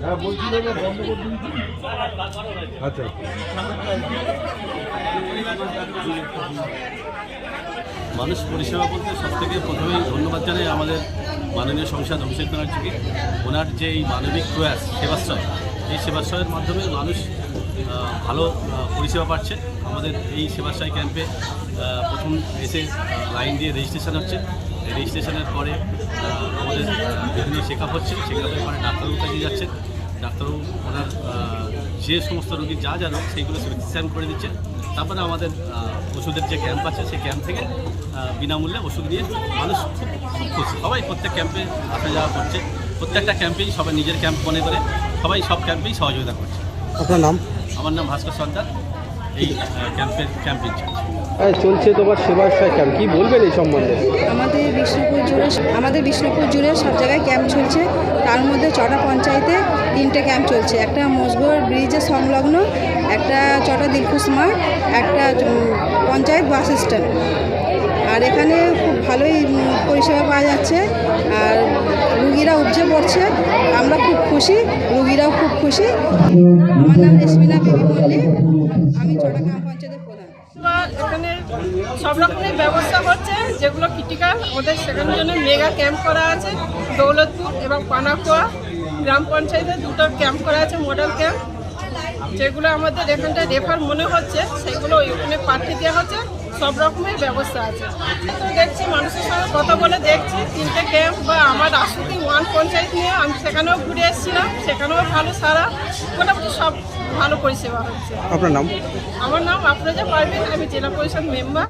হ্যাঁ বলছি বন্ধ করে দিন। আচ্ছা। মানুষ পরিষেবা বলতে সবথেকে প্রথমে ধন্যবাদ জানাই আমাদের মাননীয় সংসদ অভিষেক ব্যানার্জিকে। ওনার যে এই মানবিক প্রয়াস, সেবাশ্রয়, এই সেবাশ্রয়ের মাধ্যমে মানুষ ভালো পরিষেবা পাচ্ছে। আমাদের এই সেবাশ্রয় ক্যাম্পে প্রথম এসে লাইন দিয়ে রেজিস্ট্রেশন হচ্ছে। রেজিস্ট্রেশনের পরে আমাদের বিভিন্ন চেক আপ হচ্ছে। চেক আপের পরে ডাক্তারবাবু কাছে যাচ্ছে। ডাক্তারবাবু ওনার যে সমস্ত রোগীর যা যা রোগ, সেইগুলো স্ক্যান করে দিচ্ছে। তারপরে আমাদের ওষুধের যে ক্যাম্প আছে, সেই ক্যাম্প থেকে বিনামূল্যে ওষুধ দিয়ে মানুষ খুব খুব খুশি। সবাই প্রত্যেক ক্যাম্পে আসা যাওয়া করছে। প্রত্যেকটা ক্যাম্পেই সবাই নিজের ক্যাম্প মনে করে। সবাই সব ক্যাম্পেই সহযোগিতা করছে। আপনার নাম? আমার নাম ভাস্কর সর্দার। এই ক্যাম্পের ক্যাম্প ইনচার্জ হ্যাঁ চলছে তোমার সেবাশ্রয় ক্যাম্প কি বলবেন এই সম্বন্ধে? আমাদের বিষ্ণুপুর জুড়ে আমাদের বিষ্ণুপুর জুড়ে সব জায়গায় ক্যাম্প চলছে। তার মধ্যে চটা পঞ্চায়েতে তিনটে ক্যাম্প চলছে। একটা মোসগড় ব্রিজের সংলগ্ন একটা চটা দিলখুশ মাঠ একটা পঞ্চায়েত বাস স্ট্যান্ড আর এখানে খুব ভালোই পরিষেবা পাওয়া যাচ্ছে। আর রুগীরা উপচে পড়ছে। আমরা খুশি, রুগীরাও খুব খুশি। আমার নাম রেশমিনা বিবি মল্লিক। আমি চটা গ্রাম পঞ্চায়েতের প্রধান। এখানে সব রকমের ব্যবস্থা হচ্ছে, যেগুলো ক্রিটিক্যাল ওদের সেখানের জন্য মেগা ক্যাম্প করা আছে, দৌলতপুর এবং পানাকুয়া গ্রাম পঞ্চায়েতে দুটো ক্যাম্প করা আছে, মডেল ক্যাম্প। যেগুলো আমাদের এখানটায় রেফার মনে হচ্ছে, সেগুলো ওখানে পাঠিয়ে দেওয়া হচ্ছে। সব রকমের ব্যবস্থা আছে। তো দেখছি মানুষের সঙ্গে কথা বলে দেখছি তিনটে ক্যাম্প বা আমার আশুতি ওয়ান পঞ্চায়েত নিয়ে আমি সেখানেও ঘুরে এসেছিলাম সেখানেও ভালো সারা মোটামুটি সব ভালো পরিষেবা হচ্ছে। আপনার নাম? আমার নাম আপনারা পারবেন আমি জেলা পরিষদ মেম্বার